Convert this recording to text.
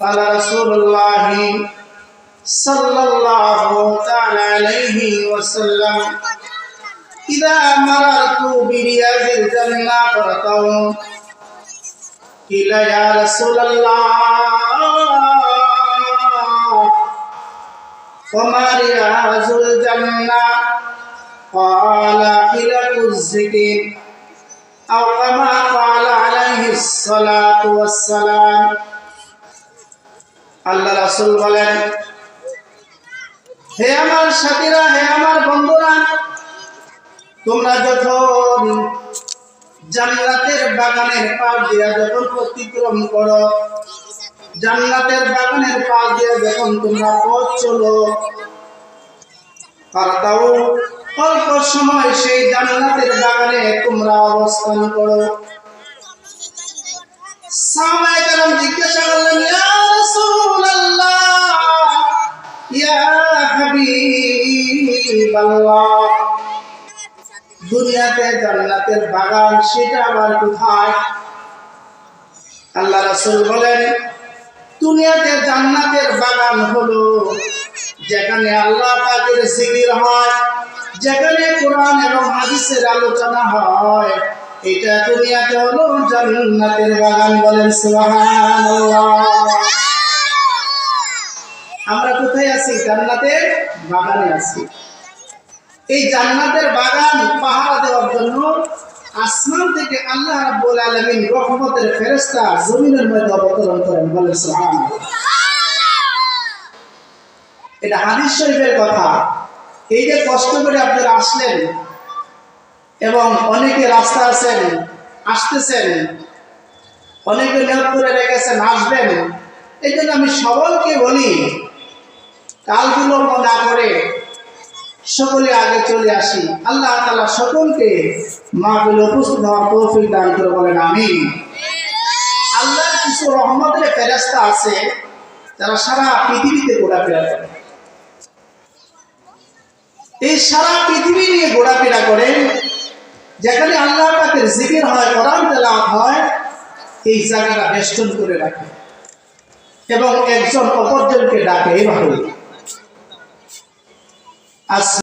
قال رسول الله صلى الله تعالى عليه وسلم إذا مررت برياض الجنة فرتوا قيل يا رسول الله وما رياض الجنة قال حلق الذكر أو كما قال عليه الصلاة والسلام আল্লাহ রাসূল বলেন, হে আমার সাথীরা, হে আমার বন্ধুরা, তোমরা যখন জান্নাতের বাগানের পাশ দিয়া যখন অতিক্রম করো, জান্নাতের বাগানের পাশ দিয়া যখন তোমরা পথ চলো আর তাও অল্প সময় সেই জান্নাতের বাগানে তোমরা অবস্থান করো। কেরাম জিজ্ঞাসা করলেন দুনিয়াতে জান্নাতের বাগান, সেটা আবার কোথায়? আল্লাহ রাসূল বলেন, দুনিয়াতে জান্নাতের বাগান হলো যেখানে আল্লাহ পাকের জিকির হয়, যেখানে কোরআন এবং হাদিসের আলোচনা হয়। এটা দুনিয়াতে হলো জান্নাতের বাগান বলেন সুবহানাল্লাহ। আমরা কোথায় আছি? জান্নাতের বাগানে আছি। এই জান্নাতের বাগান পাহারা দেওয়ার জন্য আসমান থেকে আল্লাহ রাব্বুল আলামিন রহমতের ফেরেশতা জমিনের মধ্যে অবতরণ করেন বলে সুবহানাল্লাহ। এটা হাদিস শরীফের কথা। এই যে কষ্ট করে আপনারা আসলেন এবং অনেকে রাস্তা আছেন, আসতেছেন, অনেকে নিয়োগ করে রেখেছেন, আসবেন এই জন্য আমি সকলকে বলি কাল বিলম্ব করে সকলে আগে চলে আসি। আল্লাহ তালা সকলকে মা বলে উপস্থিত হওয়ার তৌফিক দান করে বলেন আমি আল্লাহর কিছু রহমতের ফেরাস্তা আছে, যারা সারা পৃথিবীতে ঘোরাফেরা করে। এই সারা পৃথিবী নিয়ে ঘোরাফেরা করে, যেখানে আল্লাহ পাকের জিকির হয়, কোরআন তেলাওয়াত হয়, এই জায়গাটা বেষ্টন করে রাখে। এবং একজন অপরজনকে ডাকে এইভাবে assim